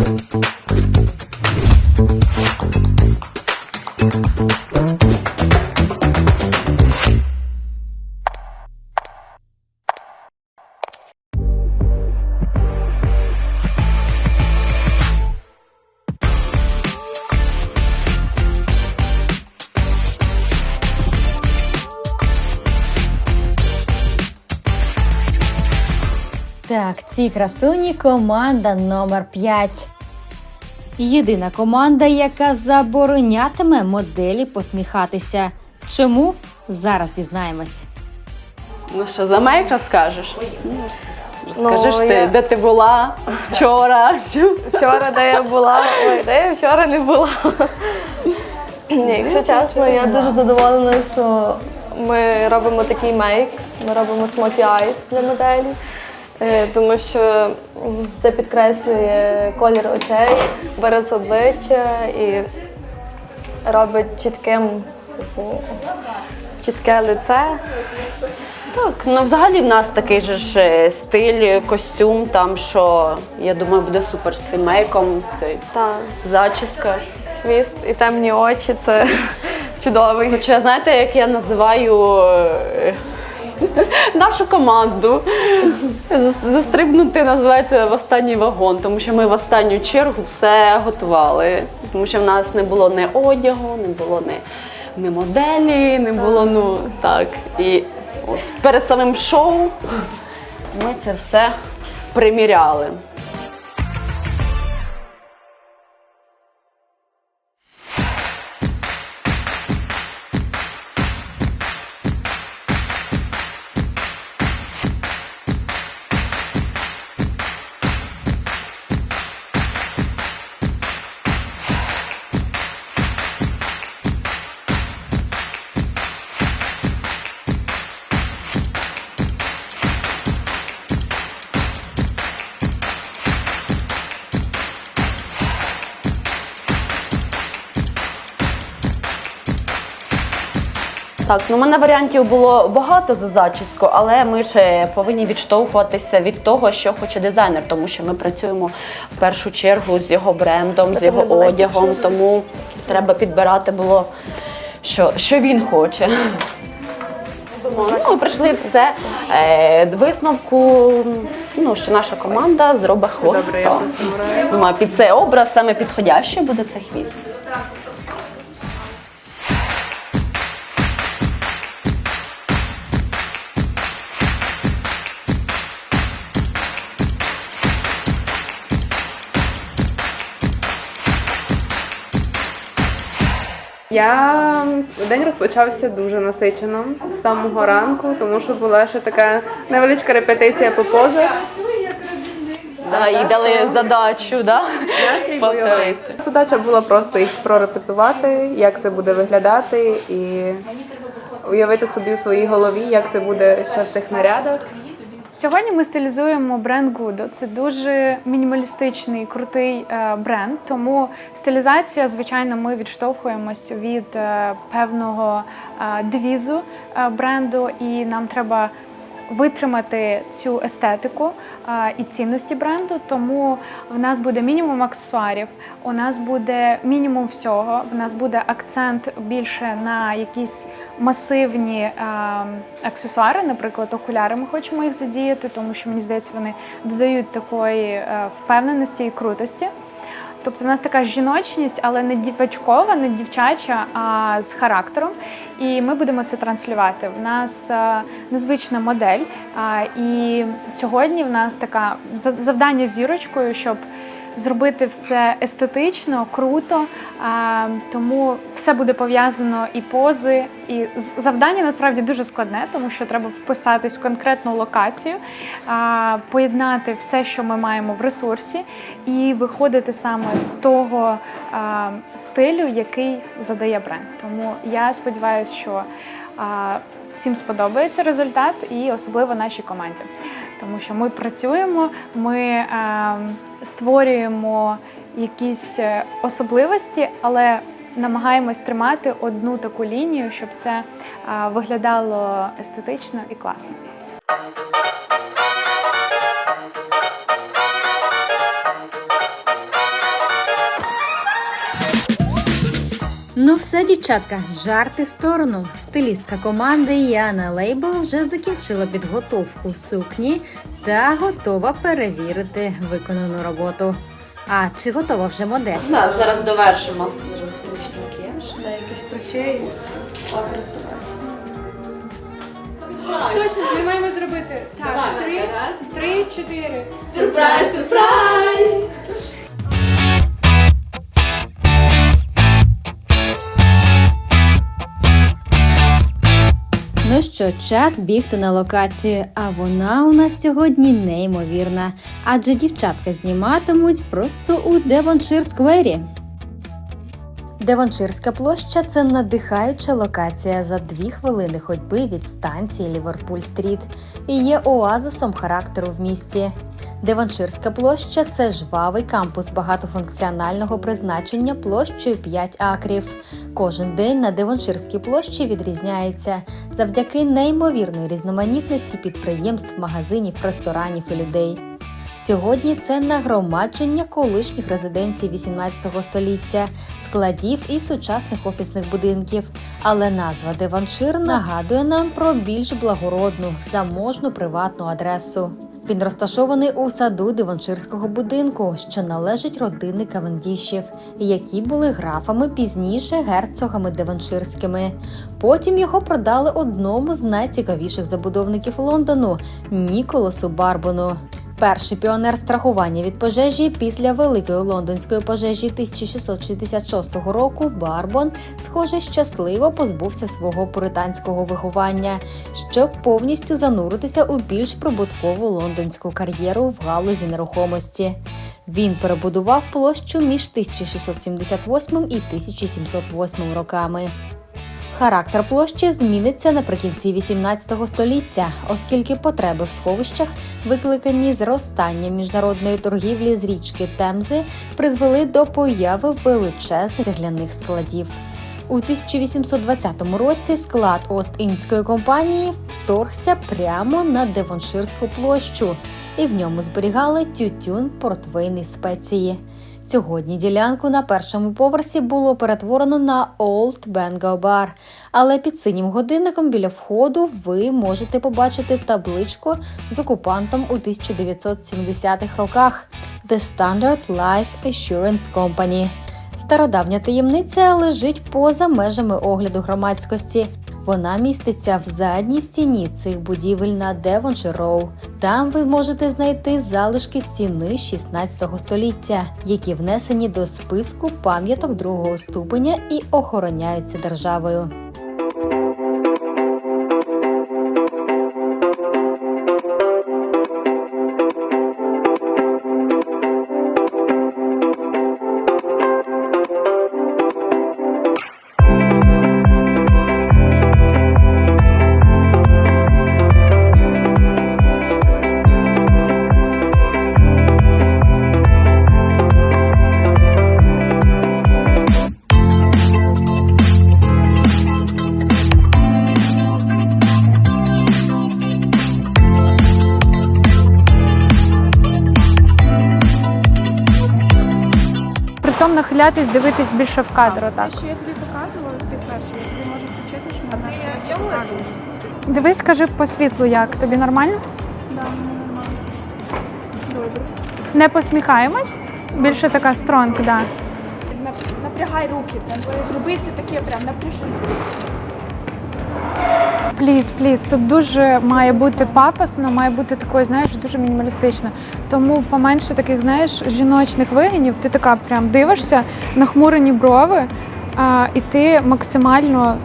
Так, ці красуні команда номер 5. Єдина команда, яка заборонятиме моделі посміхатися. Чому? Зараз дізнаємось. Ну що, за мейк розкажеш? Розкажи Ну, ж ти, я- де ти була вчора? Вчора, де я була, ой, де я вчора не була. Ні, якщо чесно, я дуже задоволена, що ми робимо такий мейк, ми робимо smoky eyes для моделі, тому що це підкреслює колір очей, вираз обличчя і робить чітким типу, чітке лице. Так, ну взагалі в нас такий же ж е, стиль, костюм, там що я думаю, буде супер з цим мейком, з цією зачіска. хвіст і темні очі це чудовий. Хоча знаєте, як я називаю е, нашу команду? Застрибнути називається в останній вагон, тому що ми в останню чергу все готували. Тому що в нас не було ні одягу, не було ні, ні моделі, не було ну так. І ось перед самим шоу ми це все приміряли. Так, ну у мене варіантів було багато за зачіску, але ми ще повинні відштовхуватися від того, що хоче дизайнер, тому що ми працюємо в першу чергу з його брендом, з його одягом, тому треба підбирати було, що, що він хоче. Ну, прийшли все. Е, висновку, ну, що наша команда зробить. Думаю, під цей образ саме підходящий буде цей хвіст. Я день розпочався дуже насичено з самого ранку, тому що була ще така невеличка репетиція по позах. Да, і дали задачу, да? повторити. Задача була просто їх прорепетувати, як це буде виглядати, і уявити собі в своїй голові, як це буде ще в тих нарядах. Сьогодні ми стилізуємо бренд Гудо. Це дуже мінімалістичний, крутий е, бренд. Тому стилізація, звичайно, ми відштовхуємось від е, певного е, девізу бренду, і нам треба витримати цю естетику і цінності бренду. Тому в нас буде мінімум аксесуарів, у нас буде мінімум всього. В нас буде акцент більше на якісь масивні аксесуари, наприклад, окуляри. Ми хочемо їх задіяти, тому що мені здається, вони додають такої е, впевненості і крутості. Тобто в нас така жіночність, але не дівчачкова, не дівчача, а з характером. І ми будемо це транслювати. В нас е, незвична модель. І сьогодні в нас така завдання зірочкою, щоб зробити все естетично, круто. А, Тому все буде пов'язано і пози, і завдання насправді дуже складне, тому що треба вписатись в конкретну локацію, а, поєднати все, що ми маємо в ресурсі, і виходити саме з того а, стилю, який задає бренд. Тому я сподіваюся, що всім сподобається результат, і особливо нашій команді. Тому що ми працюємо, ми е, створюємо якісь е, особливості, але намагаємось тримати одну таку лінію, щоб це виглядало естетично і класно. Ну все, дівчатка, жарти в сторону. Стилістка команди Яна Лейбл вже закінчила підготовку сукні та готова перевірити виконану роботу. А чи готова вже модель? Так, зараз довершимо. Точно, ми маємо зробити. Так, три, три, чотири. Сюрприз, сюрприз! Що, час бігти на локацію, а вона у нас сьогодні неймовірна, адже дівчатка зніматимуть просто у Девоншир сквері. Девонширська площа це надихаюча локація за дві хвилини ходьби від станції Ліверпуль-стріт і є оазисом характеру в місті. Девонширська площа це жвавий кампус багатофункціонального призначення площею 5 акрів. Кожен день на Девонширській площі відрізняється завдяки неймовірної різноманітності підприємств, магазинів, ресторанів і людей. Сьогодні це нагромадження колишніх резиденцій 18 століття, складів і сучасних офісних будинків. Але назва Деваншир нагадує нам про більш благородну, заможну приватну адресу. Він розташований у саду диванширського будинку, що належить родини Кавендішів, які були графами пізніше герцогами Деванширськими. Потім його продали одному з найцікавіших забудовників Лондону Ніколасу Барбону. Перший піонер страхування від пожежі після великої лондонської пожежі 1666 року Барбон, схоже, щасливо позбувся свого пуританського виховання, щоб повністю зануритися у більш прибуткову лондонську кар'єру в галузі нерухомості. Він перебудував площу між 1678 і 1708 роками. Характер площі зміниться наприкінці 18 століття, оскільки потреби в сховищах, викликані зростанням міжнародної торгівлі з річки Темзи, призвели до появи величезних цегляних складів. У 1820 році склад Ост-Індської компанії вторгся прямо на Девонширську площу, і в ньому зберігали тютюн, портвейн спеції. Сьогодні ділянку на першому поверсі було перетворено на Old Bengal Bar, але під синім годинником біля входу ви можете побачити табличку з окупантом у 1970-х роках The Standard Life Assurance Company. Стародавня таємниця лежить поза межами огляду громадськості. Вона міститься в задній стіні цих будівель на Девоншироу. Там ви можете знайти залишки стіни 16 століття, які внесені до списку пам'яток другого ступеня і охороняються державою. Нахилятись, дивитись більше в кадр. Те, Що я тобі показувала з тих перших, я тобі можу включити, що мене скоріше показує. Дивись, скажи по світлу, як тобі нормально? Да, мені нормально. Добре. Не посміхаємось. Більше така стронг, да. Напрягай руки, прям зроби все таке, прям напряжи. Пліз, пліз. Тут дуже має бути пафосно, має бути такою, знаєш, дуже мінімалістично. Тому поменше таких, знаєш, жіночних вигинів. Ти така прям дивишся, нахмурені брови, а, і ти максимально,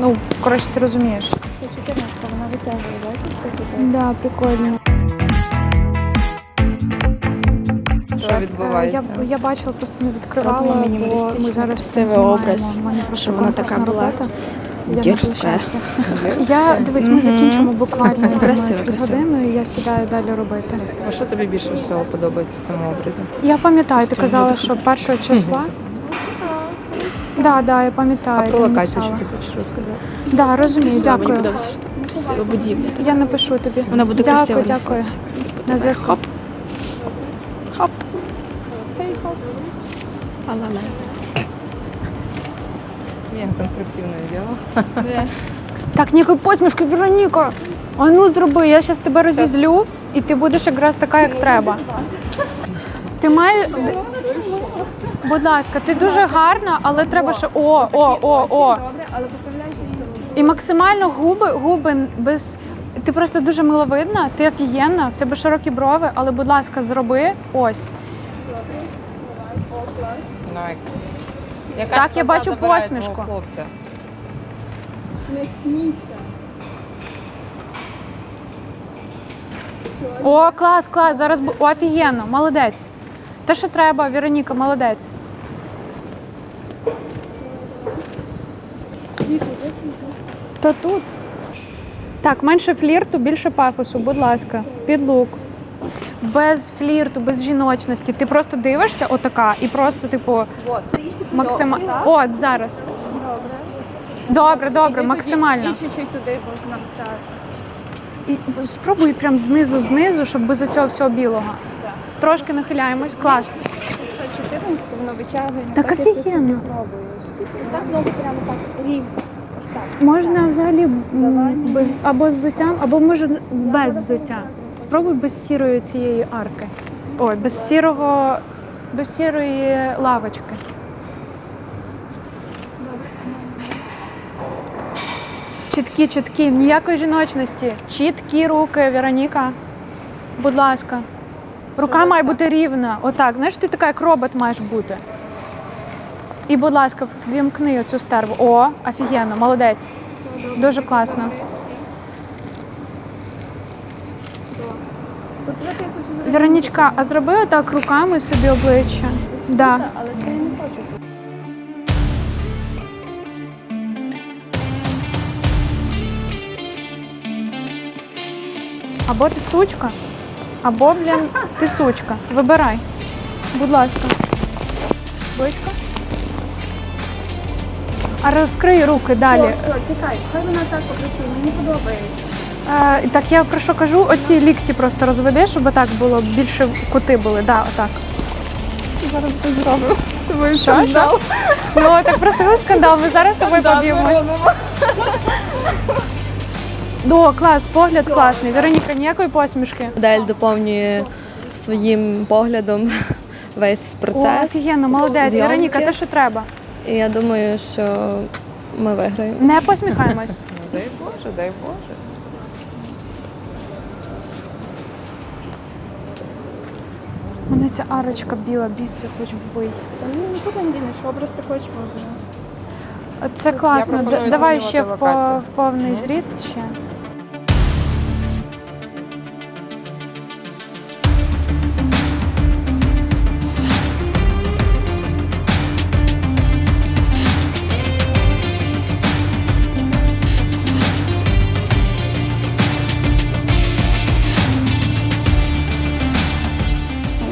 ну, коротше, ти розумієш. Це 14, вона витягує, бачиш, такі Да, прикольно. Що відбувається? Я, я бачила, просто не відкривала, бо ми зараз знімаємо. образ, щоб вона така була робота. Площадці. Я дивись, ми закінчимо буквально Красиво, через красиво. годину, і я сідаю далі робити. А що тобі більше всього подобається в цьому образі? Я пам'ятаю, ти казала, що першого числа. Да, да, я пам'ятаю. А про локацію, що ти хочеш розказати? Да, розумію, Мені дякую. подобається, що там красива будівля. така. Я напишу тобі. Вона буде дякую, красива на дякую. На зв'язку. Хоп. Хоп. Ла-ла-ла. Ні, конструктивне діло. Так, ніякої посмішки, Вероніка. А ну зроби, я зараз тебе розізлю, і ти будеш якраз така, як треба. Ти маєш. Будь ласка, ти дуже гарна, але треба ще. О, о, о, о. І максимально губи, губи без. Ти просто дуже миловидна, ти офігенна, в тебе широкі брови, але, будь ласка, зроби ось. Давай. Яка Так, я бачу посмішку. хлопця? О, клас, клас. Зараз бу- О, офігенно, молодець. Те, що треба, Вероніка, молодець. Та тут. Так, менше флірту, більше пафосу, будь ласка, під лук. Без флірту, без жіночності. Ти просто дивишся, отака, і просто, типу, максимально. От зараз. Добре, добре, добре, максимально. чуть-чуть туди, нам І спробуй прям знизу, знизу, щоб без цього всього білого. Трошки нахиляємось. Клас. це 14, воно витягує. Так офігенно. Ось так ногу прямо так рівно. Ось так. Можна взагалі без або з взуттям, або може без взуття. Спробуй без сірої цієї арки. Ой, без сірого, без сірої лавочки. Чіткі, чіткі, ніякої жіночності. Чіткі руки, Вероніка. Будь ласка. Рука має бути рівна. Отак. Знаєш, ти така, як робот маєш бути. І, будь ласка, вімкни оцю стерву. О, офігенно, молодець. Дуже класно. Веронічка, а зроби отак руками собі обличчя. Да. Але це я не хочу. Або ти сучка, або, блін, ти сучка. Вибирай. Будь ласка. Близько. А розкрий руки далі. Все, чекай, хай вона так покрутить, мені подобається. Е, так я про що кажу, оці лікті просто розведи, щоб так було більше кути були. Да, отак. Зараз це зробимо. З тобою Що, що? Ну так просили скандал, ми зараз з тобою поб'ємось. До, клас, погляд класний. Вероніка, ніякої посмішки. Модель доповнює своїм поглядом весь О, процес. офігенно, молодець. зйомки. Вероніка, те, що треба. І я думаю, що ми виграємо. Не посміхаємось. Ну, дай Боже, дай Боже. Мене ця арочка біла, біси, хоч вбий. Ну не дінеш, образ також можна. Це класно. Д- пропоную Давай змінювати ще в, по- локацію. в повний зріст ще.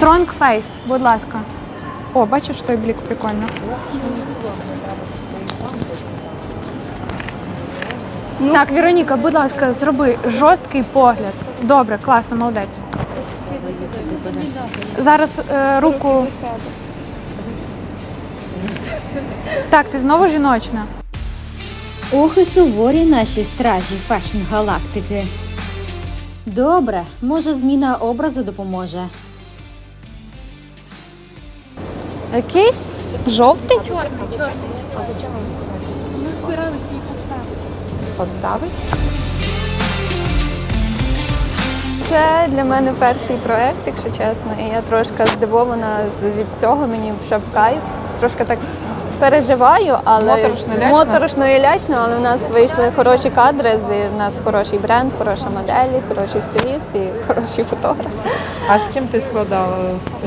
Strong face, будь ласка. О, бачиш той блік прикольно. Так, Вероніка, будь ласка, зроби жорсткий погляд. Добре, класно, молодець. Зараз е, руку. Так, ти знову жіночна. Ох і суворі наші стражі фешн галактики. Добре, може зміна образу допоможе. Який? Жовтий? Чорний. А за чого Ми збиралися їх поставити. Поставить? Це для мене перший проект, якщо чесно. І я трошки здивована від всього. Мені вже в кайф. Трошки так переживаю, але Моторошно, лячно? моторошно і лячно, але у нас вийшли хороші кадри. з- нас хороший бренд, хороша модель, хороший стиліст і хороший фотограф. А з чим ти складала,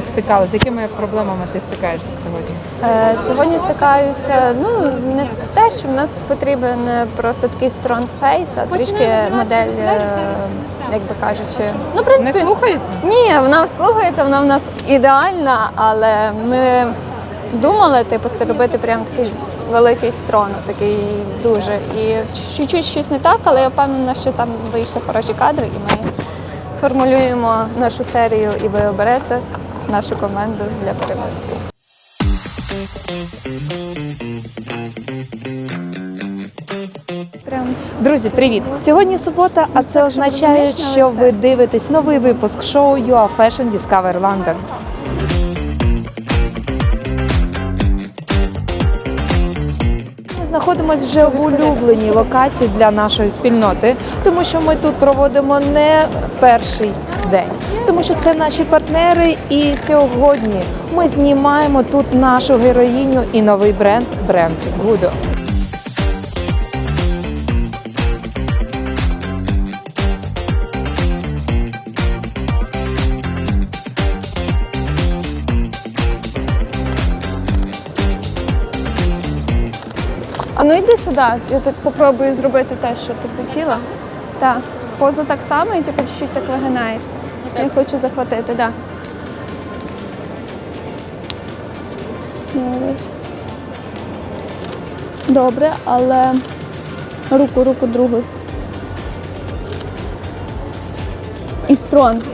стикалася? З якими проблемами ти стикаєшся сьогодні? Е, Сьогодні стикаюся. Ну не те, що в нас потрібен просто такий strong face, а трішки модель, е, як би кажучи, ну в Не слухається? Ні, вона слухається, вона в нас ідеальна, але ми думали, типу, робити прям такий великий стронок, такий дуже. І чуть-чуть щось не так, але я впевнена, що там вийшли хороші кадри, і ми сформулюємо нашу серію, і ви оберете нашу команду для переможців. Друзі, привіт! Сьогодні субота, а це означає, що ви дивитесь новий випуск шоу UA Fashion Discover London. Знаходимося вже в улюбленій локації для нашої спільноти, тому що ми тут проводимо не перший день, тому що це наші партнери. І сьогодні ми знімаємо тут нашу героїню і новий бренд бренд Гудо. Ну сюди, я так попробую зробити те, що ти хотіла. Так, позу так само, і ти чуть-чуть так вигинаєшся. Я хочу захватити, так. Добре, але руку, руку другу. І стронг.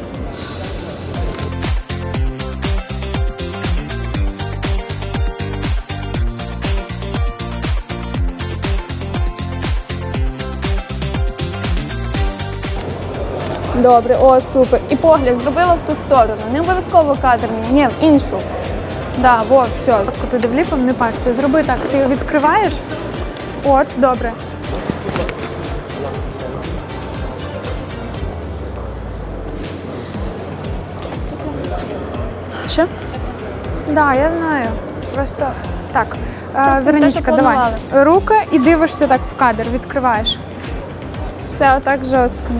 Добре, о, супер. І погляд зробила в ту сторону. Не обов'язково кадр, ні, в іншу. Да, во, все. Ласку, ти девліпом не парся. Зроби так, ти його відкриваєш. От, добре. Що? Да, я знаю. Просто так. Просто Веронічка, давай. Руки і дивишся так в кадр, відкриваєш. Все отак жорстко.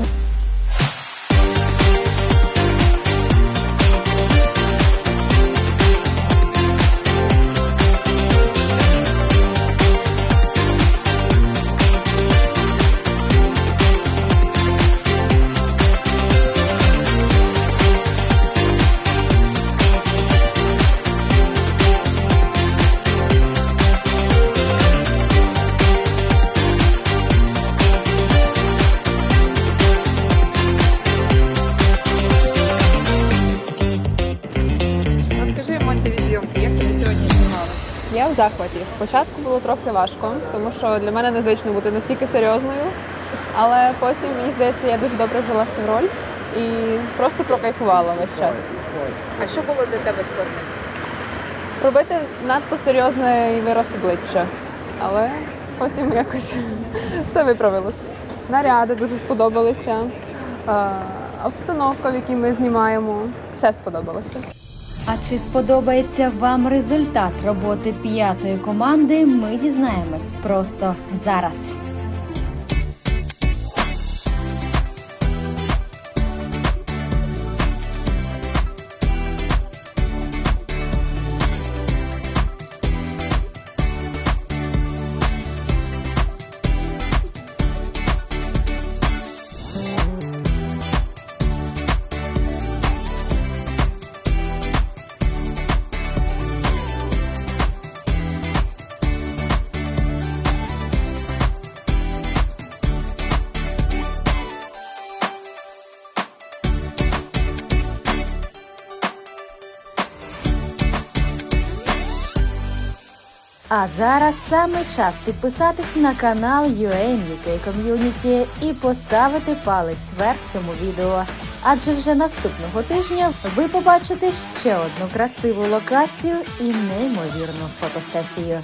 В захваті. Спочатку було трохи важко, тому що для мене незвично бути настільки серйозною. Але потім, мені здається, я дуже добре вжила цю роль і просто прокайфувала весь час. А що було для тебе складним? Робити надто серйозний вираз обличчя, але потім якось все виправилось. Наряди дуже сподобалися, е, обстановка, в якій ми знімаємо, все сподобалося. А чи сподобається вам результат роботи п'ятої команди? Ми дізнаємось просто зараз. А зараз саме час підписатись на канал UK Community і поставити палець вверх цьому відео. Адже вже наступного тижня ви побачите ще одну красиву локацію і неймовірну фотосесію.